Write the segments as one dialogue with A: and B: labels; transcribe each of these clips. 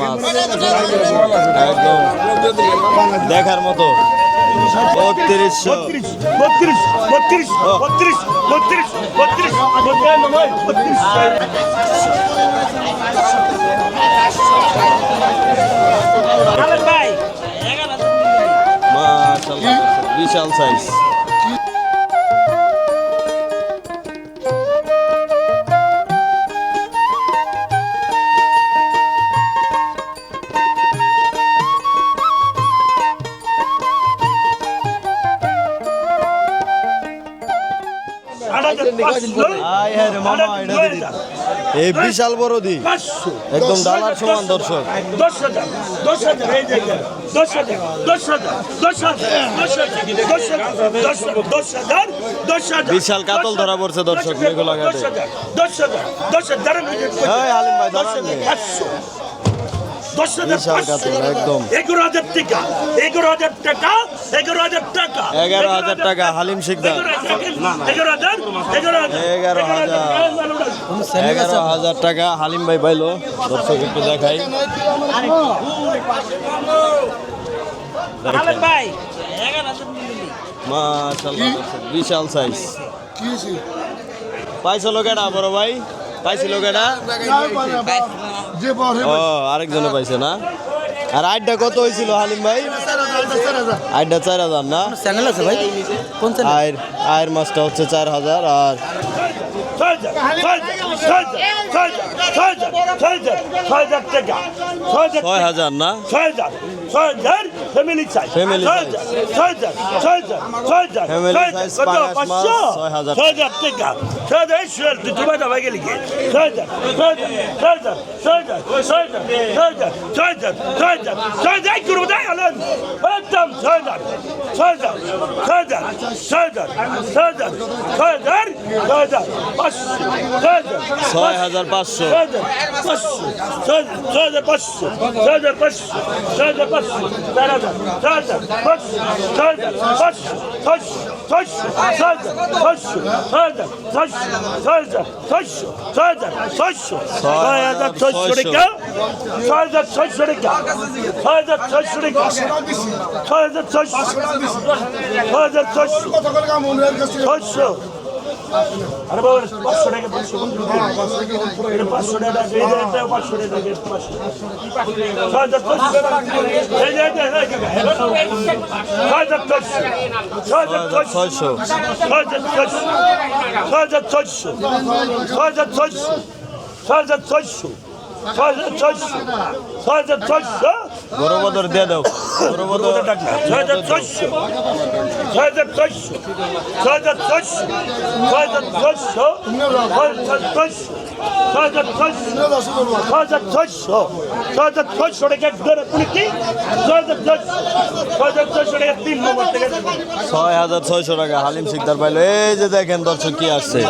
A: মাছ একদম দেখার মতো বত্রিশশো
B: বত্রিশ বত্রিশ বত্রিশ বত্রিশ বত্রিশ বত্রিশ
A: বিশাল সাইজ বিশাল বড় দি একদম ডালার সমান দর্শক
B: দশ হাজার দশ হাজার দশ হাজার দশ হাজার দশ হাজার দশ হাজার দশ হাজার
A: কাতল ধরা পড়ছে দর্শক
B: দশ হাজার দশ হাজার দশ হাজার দশ হাজার
A: একদম।
B: এগারো হাজার টাকা এগারো হাজার টাকা এগারো হাজার টাকা
A: এগারো হাজার টাকা হালিম শিকদার
B: এগারো হাজার এগারো
A: এগারো হাজার। এগারো হাজার টাকা হালিম ভাই পাইলো দর্শক একটু দেখাই
B: ভাই
A: মাশাআল্লাহ বিশাল সাইজ পাইছিল কেডা বড় ভাই পাইছিল কেডা
C: যে বড়
A: ও আরেকজনে পাইছে না? আর আড্ডা কত হয়েছিল হালিম ভাই? আড্ডা চার হাজার না?
D: চ্যানেল আছে ভাই? কোন চ্যানেল
A: আয়ের আয়ের মাছটা হচ্ছে চার হাজার আর
B: ছয় হাজার না ছয় হাজার ছয় হাজার ছয় হাজার টাকা। ছয় হাজার
A: ছয় হাজার না?
B: ছয় হাজার ছয় হাজার ফ্যামিলি চাই
A: Family
B: ছয় হাজার ছয় হাজার ছয় হাজার ছয় হাজার
A: Family
B: ছয়
A: size
B: হাজার কত
A: পাঙাশ মাছ,
B: পাঁচশো
A: ছয় হাজার।
B: ছয় হাজার টাকা ছয় হাজার এই শুয়ার তুই তোমার দাবাই গেলি কি ছয় হাজার ছয় হাজার ছয় হাজার ছয় হাজার ছয় হাজার ছয় হাজার ছয় হাজার ছয় হাজার ছয় হাজার করব তাই হলেন একদম ছয় হাজার ছয় হাজার ছয় হাজার ছয় হাজার ছয় Sağda, sağda, taş, sağda, taş, taş, taş, sağda, taş, sağda, taş, sağda, taş, sağda, taş, sağda, taş, sürekli, sağda, taş, sürekli, sağda, taş, sürekli, sağda,
C: taş, sağda, taş, sağda, taş,
B: taş, আরে বাবা পাঁচশো টাকা, পাঁচশো এটা পাঁচশো টাকা, এই জায়গাটাও পাঁচশো টাকা পাঁচশো ছয়শো ছয়শো ছয়শো ছয়শো ছয়শো ছয়শো ছয় হাজার ছয়শো। টাকা
A: হালিম শিকদার পাইলো। এই যে দেখেন দর্শক কি আসছে।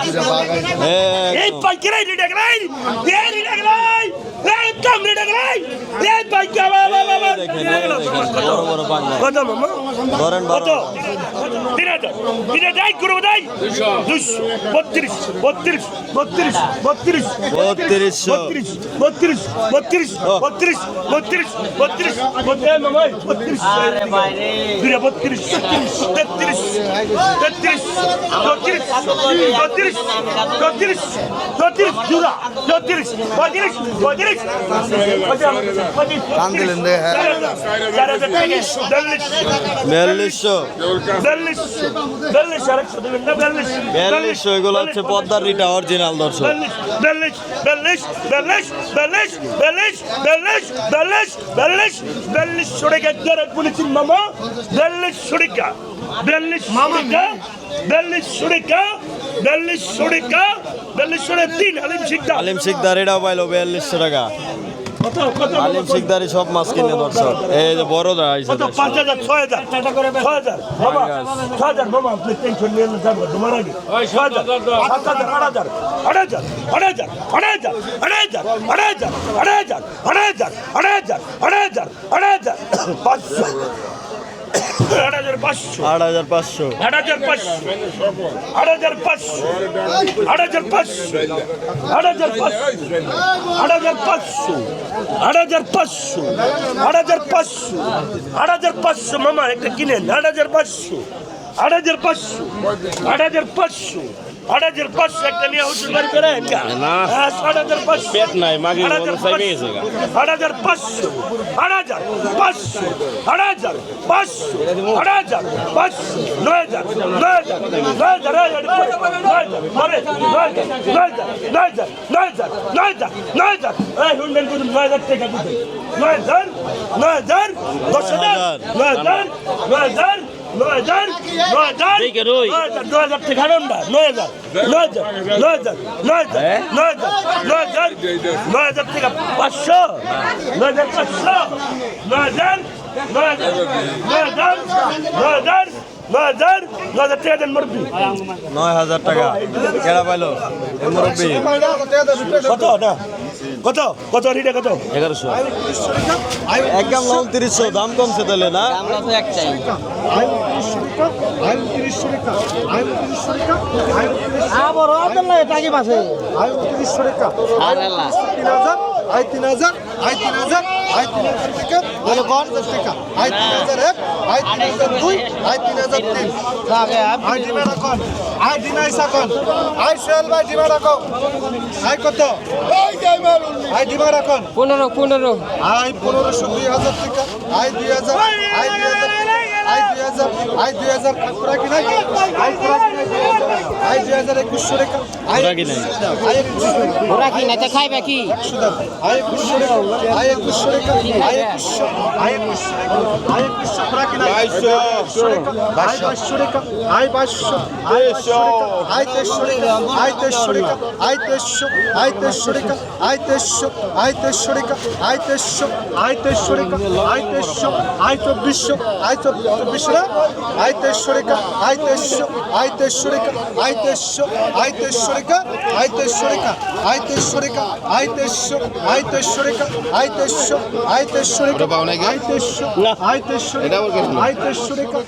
B: কত? মামা? কত? তিন হাজার। তিন হাজার করব তাই দুশো বত্রিশ বত্রিশ বত্রিশ বত্রিশ। বত্রিশ। বত্রিশ বত্রিশ। বত্রিশ বত্রিশ বত্রিশ বত্রিশ বত্রিশ দুইটা বত্রিশ তেত্রিশ তেত্রিশ জুড়া চৌত্রিশ পঁয়ত্রিশ পঁয়ত্রিশ
C: কান দিলেন
A: বিয়াল্লিশশো বিয়াল্লিশশো এগুলো হচ্ছে পদ্মার রিটা অরিজিনাল দর্শক
B: বিয়াল্লিশশো টাকা যারা বলেছেন মামা বিয়াল্লিশশো টাকা বিয়াল্লিশশো টাকা বিয়াল্লিশশো টাকা বিয়াল্লিশশো টাকা বিয়াল্লিশশো তিন আলিম শিকদার
A: আলিম শিকদার এটাও পাইলো বিয়াল্লিশশো টাকা
B: কত কত
A: শিকদারি সব মাছ কিনে দর্শক এই যে বড়রা আইসে
B: কত পাঁচ হাজার ছয় হাজার ছয় হাজার বাবা ছয় হাজার বাবা আপনি টেনশন নিয়ে না যাব তোমার আগে ছয় হাজার সাত হাজার আট হাজার আট হাজার আট হাজার আট হাজার আট হাজার আট হাজার আট হাজার আট হাজার আট হাজার আট হাজার আট হাজার আট হাজার পাঁচশো
E: আট হাজার পাঁচশো।
B: আট হাজার পাঁচশো। আট হাজার পাঁচশো। আট হাজার পাঁচশো আট হাজার পাঁচশো আট হাজার পাঁচশো আট হাজার পাঁচশো আট হাজার পাঁচশো আট হাজার পাঁচশো মামা একটা কিনেন। আট হাজার পাঁচশো। আট হাজার পাঁচশো। আট হাজার পাঁচশো। আট হাজার পাঁচশো একটা নিয়ে হুজুর বাড়ি হ্যাঁ আট হাজার পাঁচশো
E: পেট নাই, মাগি
B: আট হাজার
E: মনে
B: পাঁচশো আট হাজার পাঁচশো আট হাজার পাঁচশো আট হাজার পাঁচশো নয় হাজার নয় হাজার নয় হাজার নয় হাজার নয় হাজার নয় হাজার নয় হাজার নয় হাজার নয় হাজার নয় হাজার নয় হাজার এই হুন্ডেন করুন নয় হাজার টাকা দিতে নয় হাজার নয় হাজার দশ হাজার নয় হাজার নয় হাজার নয় হাজার নয় হাজার নয় হাজার নয় হাজার টাকা নন্ডা নয় হাজার নয় হাজার নয় হাজার নয় হাজার নয় হাজার নয় হাজার নয় হাজার টাকা পাঁচশো নয় হাজার পাঁচশো নয় হাজার নয় হাজার নয় হাজার নয় হাজার নয় হাজার নয় হাজার টাকা দেন মুরব্বী।
E: নয় হাজার টাকা। কেডা পাইলো? মুরব্বী।
B: কত? না। কত? কত রিটা কত?
E: এগারোশো। একদম উনত্রিশশো দাম কমছে তাহলে না?
F: আমরা তো একটাই আবার আপনার লাগে আর
D: তিন হাজার। আই তিন হাজার আই তিন হাজার আই তিন হাজার টাকা। পঞ্চাশ টাকা আই তিন হাজার এক আই তিন হাজার দুই আই তিন। হাজার তিন আই ডিমা রাখন আই ডিমাই সাখন সোহেল ভাই ডিমা রাখো। আই কত? আই ডিমা রাখন
F: পনেরো পনেরো।
D: আই পনেরোশো দুই হাজার টাকা আই দুই হাজার আই দুই হাজার আই দুই হাজার আই দুই হাজার খোরাকি নাই আই খোরাকি নাই দুই হাজার আই দুই হাজার একুশশো টাকা আই
E: খোরাকি নাই।
D: আই
F: ওরা কি না খাইবে কি
D: একশো দাম আই একুশশো টাকা আই একুশশো টাকা আই একুশশো আই একুশশো আই একুশশো খোরাকি নাই বাইশশো আই বাইশশো টাকা আই বাইশশো আই তেইশশো আই তেইশশো টাকা আই তেইশশো টাকা আই তেইশশো আই তেইশশো টাকা আই তেইশশো আই তেইশশো টাকা আই তেইশশো আই চব্বিশশো আই চব্বিশশো না আই তেইশশো টাকা আই তেইশশো আই তেইশশো আই তেইশশো চব্বিশরা। আয়তেশ্বরিকা আয়তেশ্ব আয়তেশ্বরিকা আয়তেশ্ব আয়তেশ্বরিকা আয়তেশ্বরিকা আয়তেশ্বরিকা আয়তেশ্ব
E: আয়তেশ্বরিকা
D: আয়তেশ্ব
E: আয়তেশ্বরিকা
D: আয়তেশ্ব আয়তেশ্বরিকা আয়তেশ্বরিকা আয়তেশ্ব আয়তেশ্বরিকা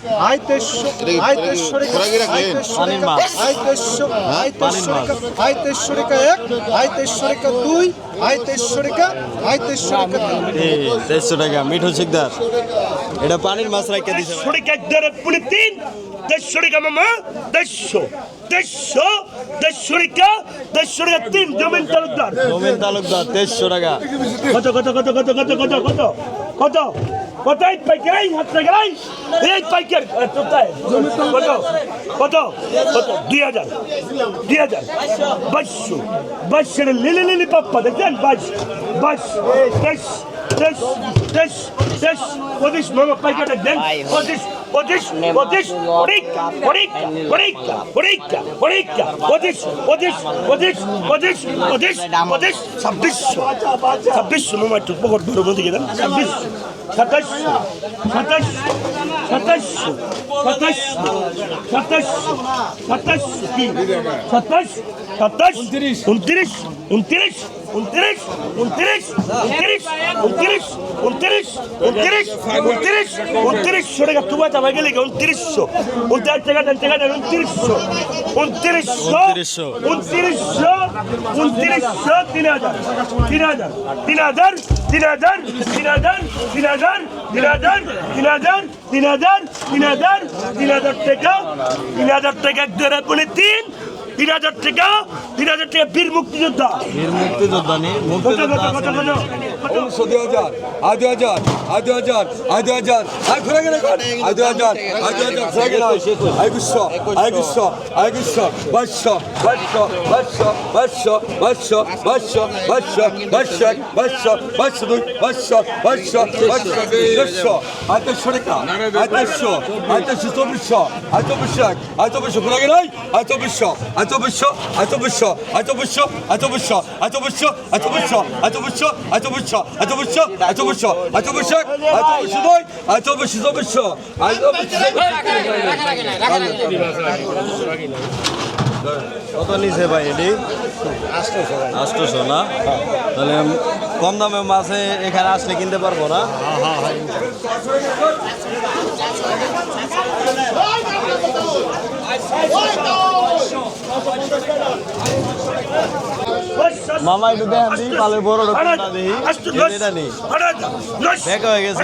D: আয়তেশ্বরিকা আয়তেশ্বরিকা আয়তেশ্বরিকা এক আয়তেশ্বরিকা দুই আই তেইশশো টাকা আই তেইশশো টাকা তিন
E: দেড়শো টাকা মিঠু শিকদার। এটা পানির মাছ রাখতে দিছে। ভাই।
B: সরিকা এক দেড় পুনে তিন দেড়শো টাকা মামা দেড়শো দেড়শো দেড়শো টাকা দেড়শো টাকা তিন জমিন তালুকদার।
E: মোমিন তালুকদার দেড়শো টাকা
B: কত কত কত কত কত কত কত কত? কত এই পাইকার এই হাত পাইকার এই পাইকার কোথায় কত কত কত দুই হাজার দুই হাজার বাইশশো বাইশশো লিলি লিলি পাপ্পা দেখছেন বাইশ বাইশ তেইশ তেইশ তেইশ তেইশ পঁচিশ মামা পাইকারটা দেন পঁচিশ পঁচিশ পরীক্ষা পরীক্ষা পরীক্ষা পরীক্ষা পরীক্ষা পঁচিশ পঁচিশ পঁচিশ পঁচিশ পঁচিশ পঁচিশ ছাব্বিশশো ছাব্বিশশো মামা একটু পকট ধরো মধ্যে গেলেন ছাব্বিশ সাতাশশো সাতাশশো সাতাশশো সাতাশশো সাতাশশো সাতাশশো কি সাতাশ সাতাশ উনত্রিশ উনত্রিশ উনত্রিশ উনত্রিশ উনত্রিশ উনত্রিশ উনত্রিশ উনত্রিশ উনত্রিশ উনত্রিশশো টাকা। তোমার যাবে গেলে উনত্রিশশো। উনত্রিশ টাকা দেন টাকা দেন উনত্রিশশো। উনত্রিশশো
E: উনত্রিশশো।
B: উনত্রিশশো উনত্রিশশো তিন হাজার তিন হাজার তিন হাজার দিনাদার দিনাদার দিনাদার দিনাদার দিনাদার দিনাদার দিনাদার তিন হাজার টাকা তিন হাজার টাকা এক দেড় বলে তিন তিন হাজার টাকা তিন হাজার টাকা বীর মুক্তিযোদ্ধা
E: বীর মুক্তিযোদ্ধা
B: নেই কত
A: দুই হাজার আই দুই হাজার আই দুই হাজার আই দুই হাজার আই ঘুরে গেলে আই দুই হাজার আই দুই হাজার ঘুরে গেলে আই গুচ্ছ আই গুচ্ছ আই গুচ্ছ বাইশশো বাইশশো বাইশশো বাইশশো বাইশশো বাইশশো বাইশশো বাইশশো বাইশশো বাইশশো দুই বাইশশো বাইশশো বাইশশো দেড়শো আই তেইশশো টাকা আই তেইশশো আই তেইশশো চব্বিশশো আই চব্বিশশো এক আই চব্বিশশো ঘুরে গেলে আই চব্বিশশো আই চব্বিশশো আই চব্বিশশো আই চব্বিশশো আই চব্বিশশো আই চব্বিশশো আই চব্বিশশো আই চব্বিশশো আই চব্বিশশো আই চব্বিশশো অবশ্য এত অবশ্য এত অবশ্য এত অবশ্য এত অবশ্য নয় এত অবশ্য অবশ্য
E: কত নিছে ভাই এটি আষ্টশো না তাহলে কম দামে মাছে এখানে আসলে কিনতে পারব না হ্যাঁ
A: মামা একটু দেখেন দিই পালের বড় রকমটা দেখি এটা নেই দেখা হয়ে গেছে।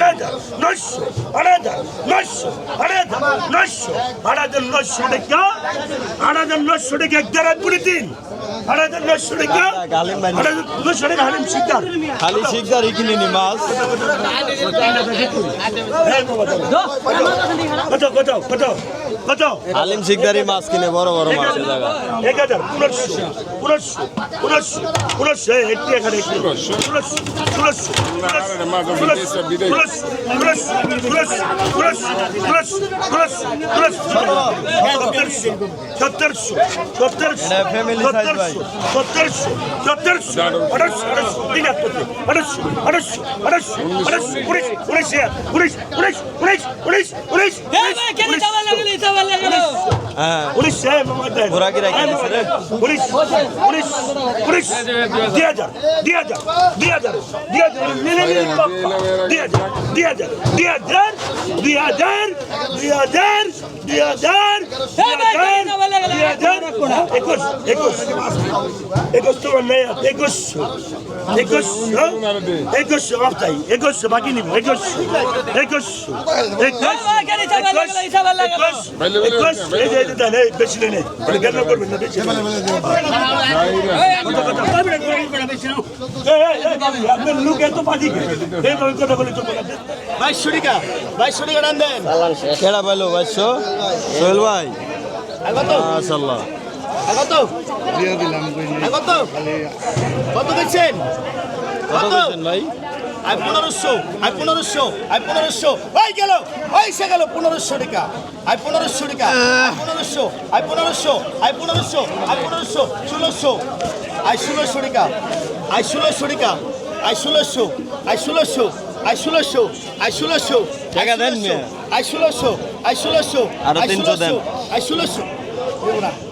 A: খালি শিকদার কিনে নি মাছ।
B: কত কত কত কত
A: আলিম শিকদারি মাছ কিনে বড় বড় মাছ জায়গা
B: এক হাজার পনেরোশো পনেরোশো পনেরোশো পনেরোশো একটি এখানে একটি পনেরোশো পনেরোশো পনেরোশো পনেরোশো পনেরোশো পনেরোশো পনেরোশো পনেরোশো সত্তরশো
A: হ্যাঁ
B: পুলিশ সাহেব আমাদের
A: ঘোড়া কি রাখি দিছে রে?
B: পুলিশ পুলিশ পুলিশ নিলে পাপ্পা। দুই হাজার দুই হাজার দুই হাজার দুই হাজার দুই হাজার দুই হাজার একুশ একুশ একুশশো একুশশো একুশশো একুশশো মাপ চাই একুশশো লোক এত পাখি কথা বলে চলবে
C: বাইশশো টাকা বাইশশো টাকা টান দেন।
A: কেডা পাইলো বাইশো সোহেল ভাই। মাশাল্লাহ
C: আর কত? আর কত? কত দেখছেন
A: কত বলছেন ভাই?
C: আই পনেরোশো আই পনেরোশো আই পনেরোশো। ওই গেল ওই সে গেল পনেরোশো টাকা। আই পনেরোশো টাকা আই পনেরোশো আই পনেরোশো আই পনেরোশো আই পনেরোশো ষোলোশো আই ষোলোশো টাকা আই ষোলোশো টাকা আই ষোলোশো আই ষোলোশো আই ষোলোশো আই ষোলোশো
A: টাকা দেন
C: আই ষোলোশো আই ষোলোশো আই ষোলোশো আই ষোলোশো আই ষোলোশো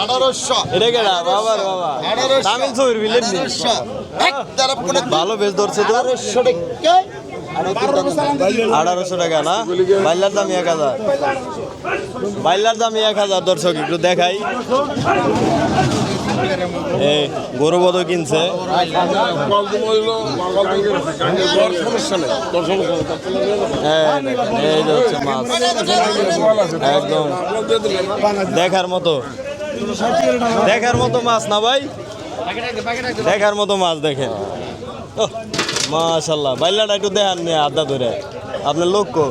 C: আঠারোশো
A: এটা কেডা? বাবার বাবা তামিল ছবির বিলেন নি।
C: আঠারোশো। এক তারা কোনো
A: ভালো বেশ ধরছে তো।
C: আঠারোশো টাকা
A: আঠারোশো টাকা না? বাইলার দাম এক হাজার। বাইলার দাম এক হাজার দর্শক একটু দেখাই। এ গরু বধ কিনছে। হ্যাঁ, এই একদম। দেখার মতো। দেখার মতো মাছ না ভাই? দেখার মতো মাছ দেখেন। মাশাল্লাহ বাইলাটা একটু দেখান নিয়ে আড্ডা ধরে। আপনার লক্ষ্য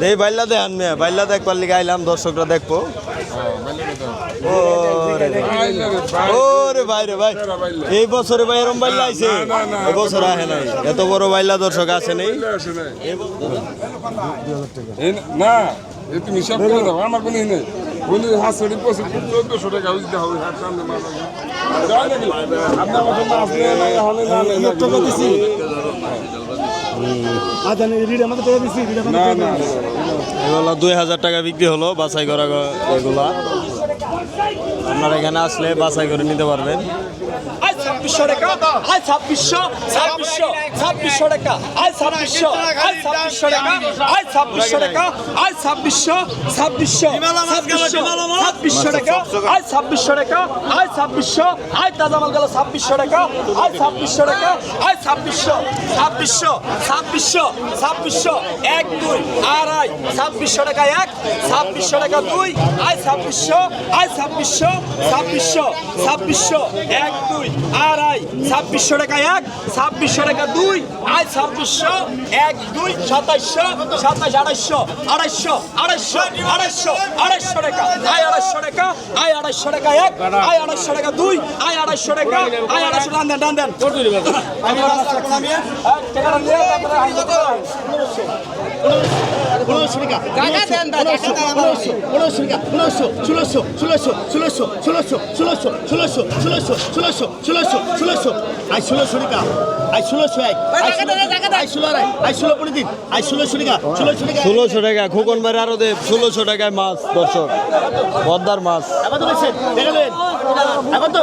A: দেই বাইল্লা দেখান মেয়ে বাইল্লা দেখবার লিগে আইলাম দর্শকরা দেখব রে। ভাই রে ভাই এই বছরে ভাই এরম বাইল্লা আইছে এই বছর আহে নাই এত বড় বাইল্লা দর্শক আসে নেই
G: না তুমি সব করে দাও আমার কোনো নেই বলি হাসড়ি পঁচিশ চোদ্দশো টাকা দিতে হবে হাত সামনে মাছ আছে। আপনি আমার নাই, হলে না, না, না, না।
A: এগুলো দুই হাজার টাকা বিক্রি হলো বাছাই করা এগুলা। আপনারা এখানে আসলে বাছাই করে নিতে পারবেন।
C: ছাব্বিশশো টাকা। আই ছাব্বিশশো ছাব্বিশশো ছাব্বিশশো টাকা। আই ছাব্বিশশো আই ছাব্বিশশো টাকা। আই ছাব্বিশশো টাকা। আই ছাব্বিশশো ছাব্বিশশো ছাব্বিশশো ছাব্বিশশো টাকা। আই ছাব্বিশশো টাকা। আই ছাব্বিশশো আই তাজা মাল গেল ছাব্বিশশো টাকা। আই ছাব্বিশশো টাকা। আই ছাব্বিশশো ছাব্বিশশো ছাব্বিশশো ছাব্বিশশো। এক দুই আড়াই ছাব্বিশশো টাকা এক ছাব্বিশশো টাকা দুই। আই ছাব্বিশশো আই ছাব্বিশশো ছাব্বিশশো ছাব্বিশশো। এক দুই আড়াই ছাব্বিশশো টাকা এক ছাব্বিশশো টাকা দুই আই ছাব্বিশশো এক দুই সাতাইশশো
A: সাতাশ আড়াইশো আড়াইশো আড়াইশো আড়াইশো আড়াইশো টাকা আয় আড়াইশো টাকা আয় আড়াইশো টাকা এক আয় আড়াইশো টাকা দুই আয় আড়াইশো টাকা আয় আড়াইশো টান দেন টান দেন। আমি আড়াইশো টাকা নামিয়ে এক টাকা
C: পনেরোশো ষোলোশো ষোলোশো ষোলোশো ষোলোশো ষোলোশো ষোলোশো ষোলোশো ষোলোশো ষোলোশো ষোলোশো। আই ষোলোশো টাকা আই ষোলোশো এক আই ষোলো আড়াই আই ষোলো পনেরো দিন আই ষোলোশো টাকা ষোলোশো টাকা।
A: ষোলোশো টাকা খোকন ভাই আরও দেব ষোলোশো টাকায় মাছ দর্শক। পদ্মার মাছ।
C: এখন তো দেখালেন এখন তো?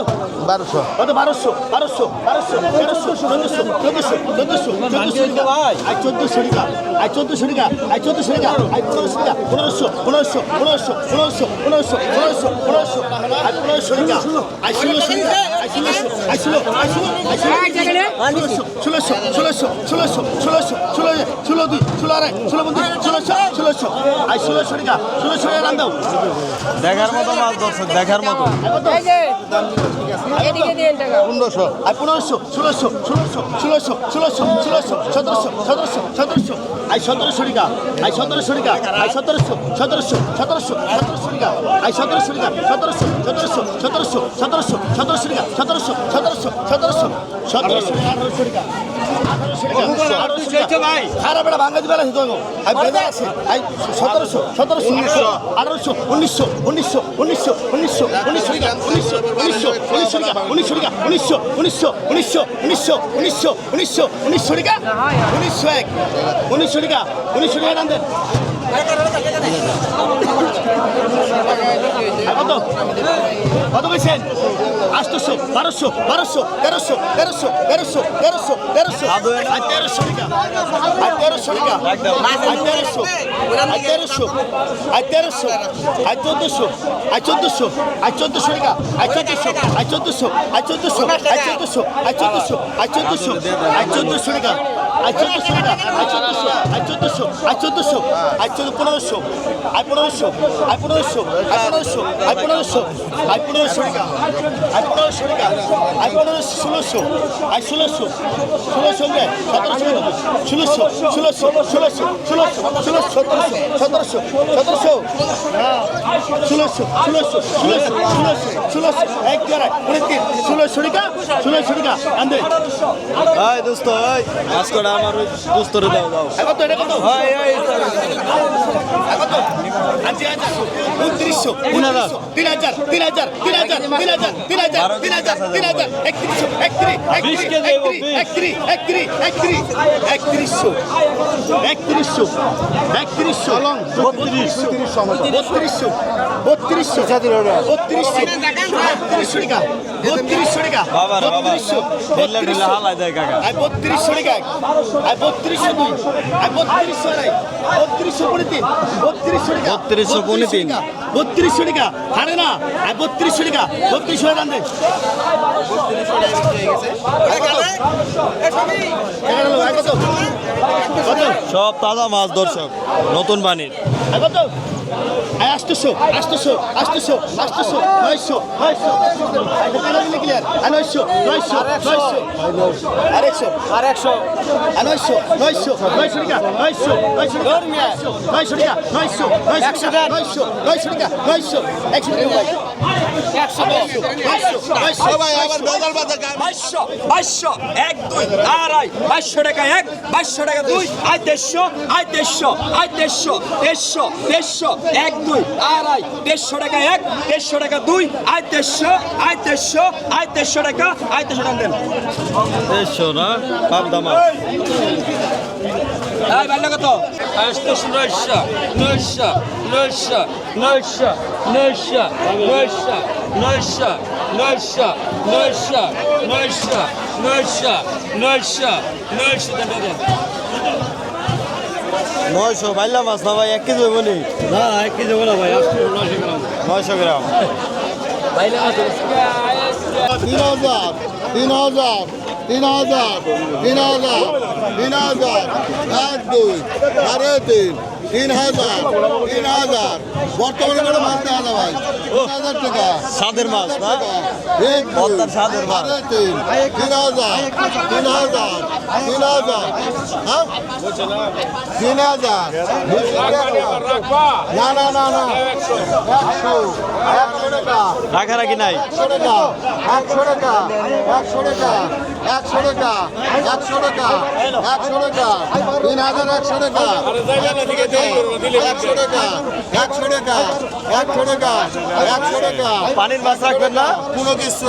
C: বারোশো। কত বারোশো বারোশো বারোশো তেরোশো চোদ্দশো চোদ্দশো চোদ্দশো চোদ্দশো টাকা। আই চোদ্দশো টাকা আই চোদ্দশো টাকা আই চোদ্দশো টাকা আই পনেরোশো টাকা পনেরোশো পনেরোশো পনেরোশো পনেরোশো পনেরোশো পনেরোশো পনেরোশো আই পনেরোশো টাকা আই ষোলোশো টাকা আই ষোলোশো আই ষোলো আই ষোলো আই ষোলো ষোলোশো ষোলোশো ষোলোশো ষোলোশো ষোলো ষোলো দুই ষোলো আড়াই ষোলো বন্ধু ষোলোশো ষোলোশো। আই ষোলোশো টাকা ষোলোশো টাকা নাম দাও।
A: দেখার মতো মাছ দর্শক দেখার মতো।
C: পনেরোশো। আর পনেরোশো ষোলোশো ষোলোশো ষোলোশো ষোলোশো ষোলোশো সতেরোশো সতেরোশো সতেরোশো আই সতেরোশো টাকা আই সতেরোশো টাকা। আই সতেরোশো সতেরোশো সতেরোশো সতেরোশো টাকা। আই সতেরোশো টাকা, সতেরোশো সতেরোশো সতেরোশো সতেরোশো সতেরোশো টাকা, সতেরোশো সতেরোশো সতেরোশো সতেরোশো সতেরোশো টাকা। উনিশশো এক উনিশশো টাকা উনিশশো টাকা টান দেন কত কত পেয়েছেন আটশোশো বারোশো বারোশো তেরোশো তেরোশো তেরোশো তেরোশো তেরোশো আর তেরোশো টাকা আর তেরোশো টাকা আর তেরোশো আর তেরোশো আর তেরোশো আর চোদ্দোশো আর চোদ্দোশো আর চোদ্দোশো টাকা আর চোদ্দোশো আর চোদ্দোশো আর চোদ্দোশো আর চোদ্দোশো আর চোদ্দোশো আর চোদ্দোশো আর চোদ্দোশো টাকা আর চোদ্দোশো আর চোদ্দোশো আর চোদ্দোশো আর চোদ্দোশো আর চোদ্দ পনেরোশো আর পনেরোশো আর পনেরোশো আর পনেরোশো আর পনেরোশো আর পনেরোশো টাকা আর পনেরোশো টাকা আর পনেরোশো ষোলোশো আর ষোলোশো ষোলোশো ষোলোশো ষোলোশো ষোলোশো ষোলোশো ষোলোশো সতেরোশো সতেরোশো সতেরোশো ষোলোশো ষোলোশো ষোলোশো ষোলোশো ষোলোশো এক ষোলোশো ষোলোশো আন্দে
A: দোস্ত মাছ কটা আমার ওই দোস্তরে দাও দাও।
C: কত এটা কত?
A: এই এই
C: কত আশি হাজার উনত্রিশশো তিন হাজার। তিন হাজার তিন হাজার তিন হাজার তিন হাজার তিন হাজার তিন হাজার তিন হাজার একত্রিশশো একত্রিশ একত্রিশ একত্রিশ একত্রিশ একত্রিশশো একত্রিশশো একত্রিশশো বত্রিশশো। বত্রিশশো বত্রিশশো বত্রিশশো বত্রিশশো টাকা বত্রিশশো টাকা
A: বাবা
C: বত্রিশশো
A: ঢিল্লা ঢিল্লা হালাই দেয় কাকা।
C: আই বত্রিশশো টাকা আই বত্রিশশো দুই। বত্রিশশো আড়াই। বত্রিশশো পনেরো তিন। বত্রিশশো টাকা।
A: 32 পনেরো তিন।
C: বত্রিশশো টাকা। হারে না। আই বত্রিশশো টাকা। বত্রিশশো টাকা দেন কত কত
A: সব তাজা মাছ দর্শক। নতুন বাণীর।
C: আর কত? নয়শো নয়শো। ক্লিয়ার আর নয়শো নয়শো। নয়শো আর একশো। আর একশো। নয়শো নয়শো নয়শো টাকা নয়শো নয়শো নয়শো নয়শো টাকা নয়শো নয়শো টাকা নয়শো নয়শো টাকা নয়শো একশো টাকা। একশো
A: বাইশশো বাইশশো এক দুই আড়াই বাইশশো টাকা এক বাইশশো টাকা দুই আয় দেড়শো আয় দেড়শো আয় দেড়শো দেড়শো দেড়শো এক দুই আড়াই দেড়শো টাকা এক দেড়শো টাকা দুই আয় দেড়শো আয় দেড়শো আয় দেড়শো টাকা আয় দেড়শো টাকা দেন। দেড়শো না পাবদা মাছ। এই বাড়লে কত
H: আটশো নয়শো নয়শো নয়শো নয়শো নয়শো নয়শো নয়শো নয়শো নয়শো নয়শো নয়শো নয়শো নয়শো
A: নয়শো বাইলা মাছ না ভাই এক কেজি হইব নি
B: না এক কেজি বলো ভাই নয়শো গ্রাম
A: নয়শো গ্রাম
I: তিন হাজার তিন হাজার তিন হাজার তিন হাজার তিন হাজার এক দুই সাড়ে তিন তিন হাজার তিন হাজার বর্তমানে করে মাছ দেওয়া তিন হাজার টাকা।
A: স্বাদের মাছ না? স্বাদের মাছ।
I: তিন তিন হাজার তিন হাজার তিন হাজার হ্যাঁ? তিন হাজার না না না না। একশো একশো টাকা।
A: রাখারাখি নাই।
I: একশো টাকা একশো টাকা একশো টাকা একশো টাকা একশো টাকা একশো টাকা তিন হাজার একশো টাকা। একশো টাকা একশো টাকা। একশো টাকা একশো টাকা।
A: পানির মাছ রাখবেন না
I: কোনো কিছু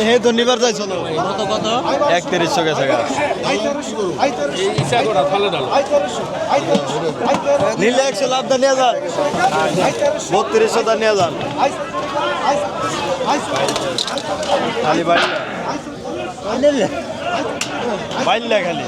A: হে তো নিবার যাই চলো একত্রিশশো গেছে নিলে একশো লাভ দা নিয়ে যান বত্রিশশো দা নিয়ে যান খালি বাইলে বাইলে খালি।